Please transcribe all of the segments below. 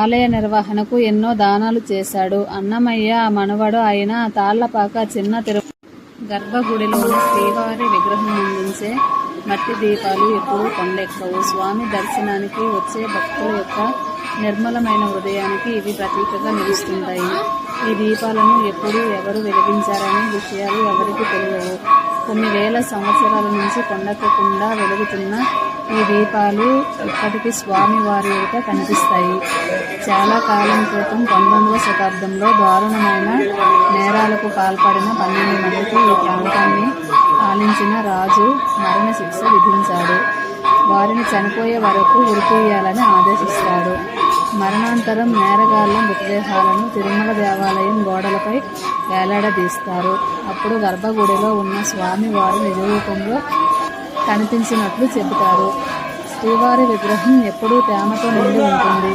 ఆలయ నిర్వహణకు ఎన్నో దానాలు చేశాడు. అన్నమయ్య మనవడు అయిన తాళ్ళపాక చిన్న తిరు గర్భగుడిలోని శ్రీవారి విగ్రహం అందించే మట్టి దీపాలు ఎప్పుడూ కొండెక్కవు. స్వామి దర్శనానికి వచ్చే భక్తుల యొక్క నిర్మలమైన హృదయానికి ఇవి ప్రతీకగా నిలుస్తుంటాయి. ఈ దీపాలను ఎప్పుడు ఎవరు వెలిగించారనే విషయాలు ఎవరికి తెలియవు. కొన్ని వేల సంవత్సరాల నుంచి కొండెక్కకుండా వెలుగుతున్న ఈ దీపాలు ఇప్పటికీ స్వామి వారి యొక్క కనిపిస్తాయి. చాలా కాలం క్రితం పంతొమ్మిదవ శతాబ్దంలో దారుణమైన నేరాలకు పాల్పడిన పన్నెండు మందికి ఈ ప్రాంతాన్ని పాలించిన రాజు మరణశిక్ష విధించాడు. వారిని చనిపోయే వరకు ఉరితీయాలని ఆదేశిస్తాడు. మరణాంతరం నేరగాళ్ళ మృతదేహాలను తిరుమల దేవాలయం గోడలపై వేలాడదీస్తారు. అప్పుడు గర్భగుడిలో ఉన్న స్వామి నిజరూపంలో కనిపించినట్లు చెబుతారు. శ్రీవారి విగ్రహం ఎప్పుడూ తేమతో నిండి ఉంటుంది.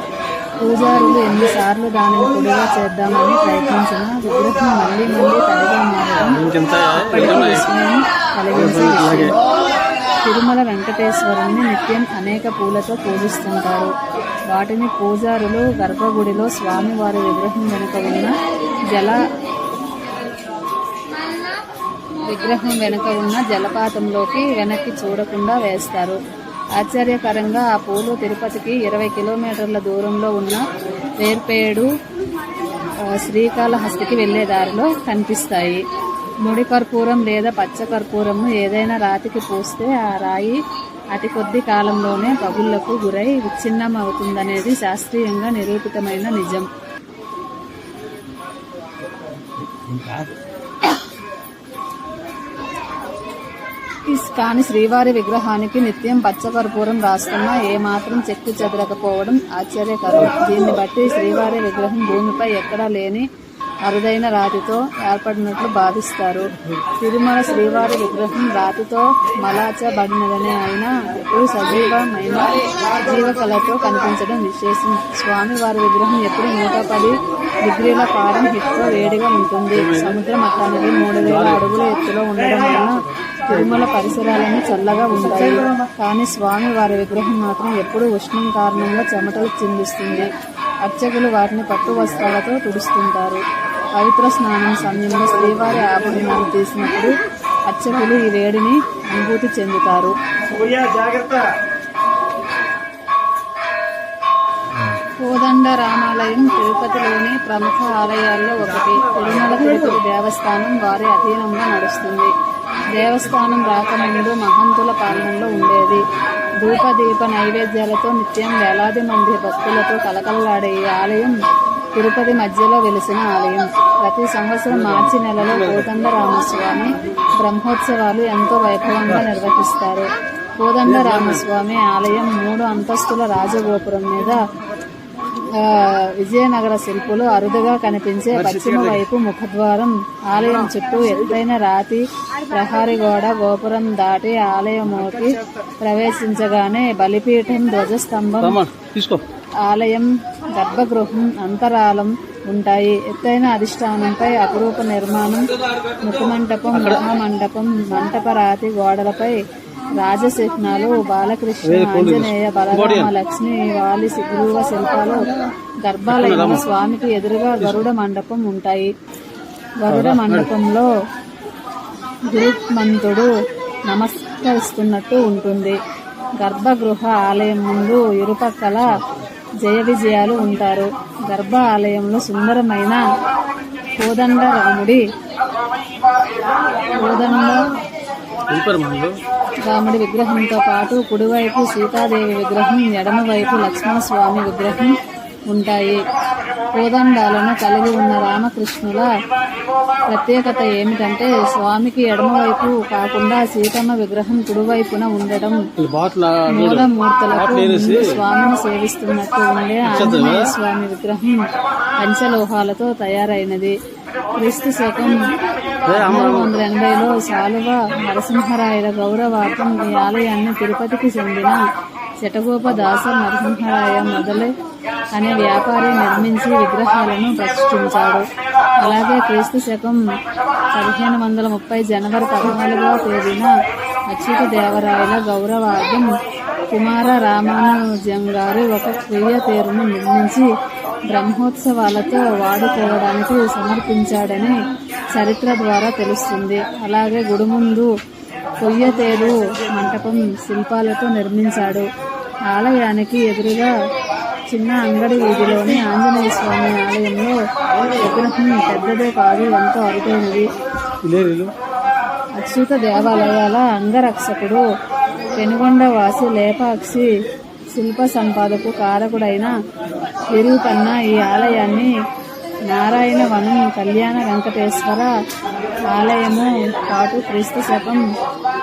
పూజారులు ఎన్నిసార్లు దానిని పొడిగా చేద్దామని ప్రయత్నించినా విగ్రహం మళ్ళీ మళ్ళీ తడిగా మారడం కలిగించే విషయం. తిరుమల వెంకటేశ్వరుని నిత్యం అనేక పూలతో పూజిస్తుంటారు. వాటిని పూజారులు గర్భగుడిలో స్వామివారి విగ్రహం వెనుక ఉన్న జల విగ్రహం వెనుక ఉన్న జలపాతంలోకి వెనక్కి చూడకుండా వేస్తారు. ఆశ్చర్యకరంగా ఆ పూలు తిరుపతికి ఇరవై కిలోమీటర్ల దూరంలో ఉన్న వేర్పేడు శ్రీకాళహస్తికి వెళ్ళే దారిలో కనిపిస్తాయి. ముడి కర్పూరం లేదా పచ్చ కర్పూరంను ఏదైనా రాతికి పూస్తే ఆ రాయి అతి కొద్ది కాలంలోనే పగుళ్ళకు గురై విచ్ఛిన్నం అవుతుందనేది శాస్త్రీయంగా నిరూపితమైన నిజం. కాని శ్రీవారి విగ్రహానికి నిత్యం పచ్చకర్పూరం రాస్తున్నా ఏమాత్రం చెక్కు చెదరకపోవడం ఆశ్చర్యకరం. దీన్ని బట్టి శ్రీవారి విగ్రహం భూమిపై ఎక్కడా లేని అరుదైన రాతితో ఏర్పడినట్లు భావిస్తారు. తిరుమల శ్రీవారి విగ్రహం రాతితో మలాచబడినదనే అయినా ఎప్పుడు సజీవమైన జీవకళతో కనిపించడం విశేషం. స్వామివారి విగ్రహం ఎప్పుడు నూట పది డిగ్రీల పారం హిట్తో వేడిగా ఉంటుంది. సముద్ర మట్టానికి మూడు వేల అడుగుల ఎత్తులో ఉండడం వలన తిరుమల పరిసరాలన్నీ చల్లగా ఉంటాయి. కానీ స్వామి వారి విగ్రహం మాత్రం ఎప్పుడూ ఉష్ణం కారణంగా చెమటలు చిందిస్తుంది. అర్చకులు వాటిని పట్టు వస్త్రాలతో తుడుస్తుంటారు. పవిత్ర స్నానం సమయంలో శ్రీవారి ఆభరణాలు తీసినప్పుడు అర్చకులు ఈ వేడిని అనుభూతి చెందుతారు. కోదండ రామాలయం తిరుపతిలోని ప్రముఖ ఆలయాల్లో ఒకటి. తిరుమల తిరుపతి దేవస్థానం వారి అధీనంలో నడుస్తుంది. దేవస్థానం రాకముందు మహంతుల పాలనలో ఉండేది. ధూప దీప నైవేద్యాలతో నిత్యం వేలాది మంది భక్తులతో కలకలలాడే ఈ ఆలయం తిరుపతి మధ్యలో వెలిసిన ఆలయం. ప్రతి సంవత్సరం మార్చి నెలలో కోదండరామస్వామి బ్రహ్మోత్సవాలు ఎంతో వైభవంగా నిర్వహిస్తారు. కోదండరామస్వామి ఆలయం మూడు అంతస్తుల రాజగోపురం మీద విజయనగర శిల్పులు అరుదుగా కనిపించే పశ్చిమ వైపు ముఖద్వారం ఆలయం చుట్టూ ఎత్తైన రాతి ప్రహారీ గోడ గోపురం దాటి ఆలయంలోకి ప్రవేశించగానే బలిపీఠం ధ్వజస్తంభం ఆలయం గర్భగృహం అంతరాలం ఉంటాయి. ఎత్తైన అధిష్టానంపై అపురూప నిర్మాణం ముఖమంటపం మహామండపం మంటప రాతి గోడలపై రాజచిహ్నాలు బాలకృష్ణ ఆంజనేయ బలరామ లక్ష్మి వాలి గురువ శిల్పాలు గర్భాలయంలో స్వామికి ఎదురుగా గరుడ మండపం ఉంటాయి. గరుడ మండపంలో గురుమంతుడు నమస్కరిస్తున్నట్టు ఉంటుంది. గర్భగృహ ఆలయం ముందు ఇరుపక్కల జయ విజయాలు ఉంటారు. గర్భ ఆలయంలో సుందరమైన కోదండ రాముడి కోదండ రాముడి విగ్రహంతో పాటు కుడివైపు సీతాదేవి విగ్రహం ఎడమవైపు లక్ష్మణస్వామి విగ్రహం ఉంటాయి. కోదండాలను కలిగి ఉన్న రామకృష్ణుల ప్రత్యేకత ఏమిటంటే స్వామికి ఎడమవైపు కాకుండా సీతమ్మ విగ్రహం కుడివైపున ఉండడం మూలమూర్తులకు ముందు స్వామిని సేవిస్తున్నట్టు ఉండే ఆంజనేయ స్వామి విగ్రహం పంచలోహాలతో తయారైనది. క్రీస్తు శకం పద్నాలుగు వందల ఎనభైలో శాలువ నరసింహరాయల గౌరవార్థం ఈ ఆలయాన్ని తిరుపతికి చెందిన శటగోప దాస నరసింహరాయ మొదలై అనే వ్యాపారి నిర్మించి విగ్రహాలను ప్రతిష్ఠించాడు. అలాగే క్రీస్తు శకం పదిహేను వందల ముప్పై జనవరి పద్నాలుగవ తేదీన అచ్యుత దేవరాయల గౌరవార్థం కుమార రామానుజం గారు ఒక క్రియ పేరును నిర్మించి బ్రహ్మోత్సవాలతో వాడుకోవడానికి సమర్పించాడని చరిత్ర ద్వారా తెలుస్తుంది. అలాగే గుడి ముందు కొయ్యతేరు మంటపం శిల్పాలతో నిర్మించాడు. ఆలయానికి ఎదురుగా చిన్న అంగడి వీధిలోని ఆంజనేయ స్వామి ఆలయంలో విగ్రహం పెద్దదే కాదు ఎంతో అరుదైనది. అచ్యుత దేవాలయాల అంగరక్షకుడు పెనుగొండవాసి లేపాక్షి శిల్ప సంపాదకు కారకుడైన విరూపన్న ఈ ఆలయాన్ని నారాయణ వనం కళ్యాణ వెంకటేశ్వర ఆలయము పాటు క్రీస్తు శకం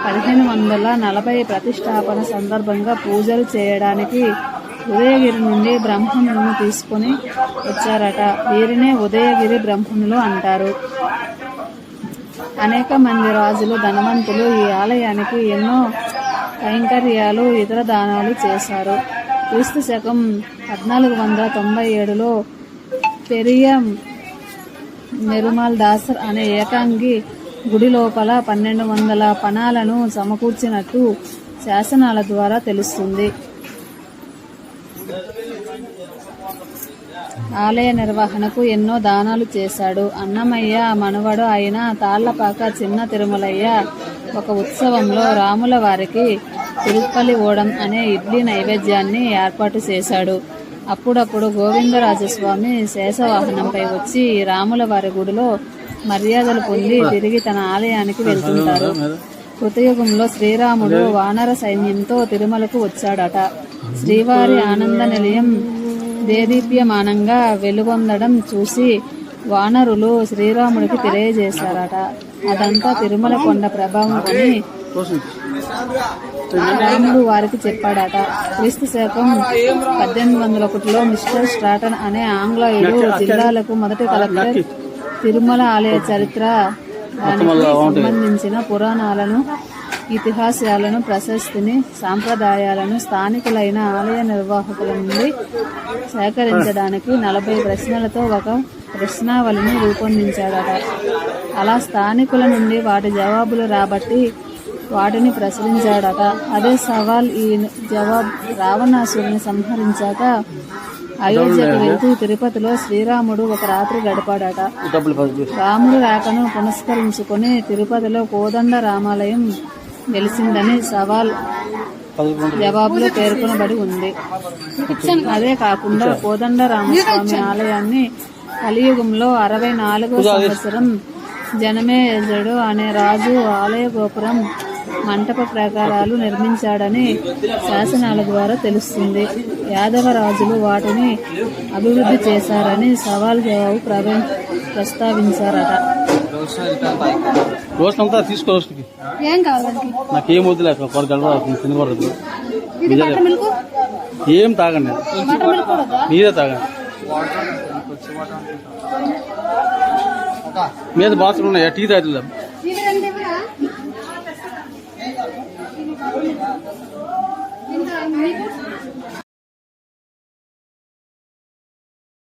పదిహేను వందల నలభై ప్రతిష్టాపన సందర్భంగా పూజలు చేయడానికి ఉదయగిరి నుండి బ్రహ్మణులను తీసుకొని వచ్చారట. వీరినే ఉదయగిరి బ్రహ్మణులు అంటారు. అనేక మంది రాజులు ధనవంతులు ఈ ఆలయానికి ఎన్నో కైంకర్యాలు ఇతర దానాలు చేశారు. క్రీస్తు శకం పద్నాలుగు వందల తొంభై ఏడులో పెరియ నిర్మల్ దాసర్ అనే ఏకాంగి గుడి లోపల పన్నెండు వందల పణాలను సమకూర్చినట్టు శాసనాల ద్వారా తెలుస్తుంది. ఆలయ నిర్వహణకు ఎన్నో దానాలు చేశాడు. అన్నమయ్య మనవడు అయిన తాళ్ళపాక చిన్న తిరుమలయ్య ఒక ఉత్సవంలో రాముల వారికి తిరుపల్లి ఓడం అనే ఇడ్లీ నైవేద్యాన్ని ఏర్పాటు చేశాడు. అప్పుడప్పుడు గోవిందరాజస్వామి శేషవాహనంపై వచ్చి రాముల వారి గుడిలో మర్యాదలు పొంది తిరిగి తన ఆలయానికి వెళ్తుంటారు. కృతయుగంలో శ్రీరాముడు వానర సైన్యంతో తిరుమలకు వచ్చాడట. శ్రీవారి ఆనంద నిలయం దేదీప్యమానంగా వెలుగొందడం చూసి వానరులు శ్రీరాముడికి తెలియజేశారట అదంతా తిరుమల కొండ ప్రభావం అని రాముడు వారికి చెప్పాడట. క్రీస్తు శకం పద్దెనిమిది వందల ఒకటిలో మిస్టర్ స్ట్రాటన్ అనే ఆంగ్లేయుడు జిల్లాలకు మొదటి కలెక్టర్ తిరుమల ఆలయ చరిత్ర సంబంధించిన పురాణాలను ఇతిహాసాలను ప్రశస్తిని సాంప్రదాయాలను స్థానికులైన ఆలయ నిర్వాహకుల నుండి సేకరించడానికి నలభై ప్రశ్నలతో ఒక ప్రశ్నావళిని రూపొందించాడట. అలా స్థానికుల నుండి వాటి జవాబులు రాబట్టి వాటిని ప్రచురించాడట అదే సవాల్ ఈ జవాబ్ రావణాసురుని సంహరించాక అయోధ్యకు వెళ్తూ తిరుపతిలో శ్రీరాముడు ఒక రాత్రి గడిపాడట. రాముడు రాకను పునస్కరించుకొని తిరుపతిలో కోదండ రామాలయం వెలిసిందని సవాల్ జవాబులో పేర్కొనబడి ఉంది. అదే కాకుండా కోదండ రామస్వామి ఆలయాన్ని కలియుగంలో అరవై నాలుగో సంవత్సరం జనమేజుడు అనే రాజు ఆలయ గోపురం మంటప ప్రకారాలు నిర్మించాడని శాసనాల ద్వారా తెలుస్తుంది. యాదవ రాజులు వాటిని అభివృద్ధి చేశారని సవాల్ జవాబు ప్రవ- ప్రస్తావించారట. రోజు అంతా తీసుకో రోజుకి ఏం కావాలండి నాకు ఏం వద్దులే తినకూడదు ఏం తాగండి. మీరే తాగండి. మీద బాత్రూమ్ ఉన్నాయా? టీ తాగుతుందా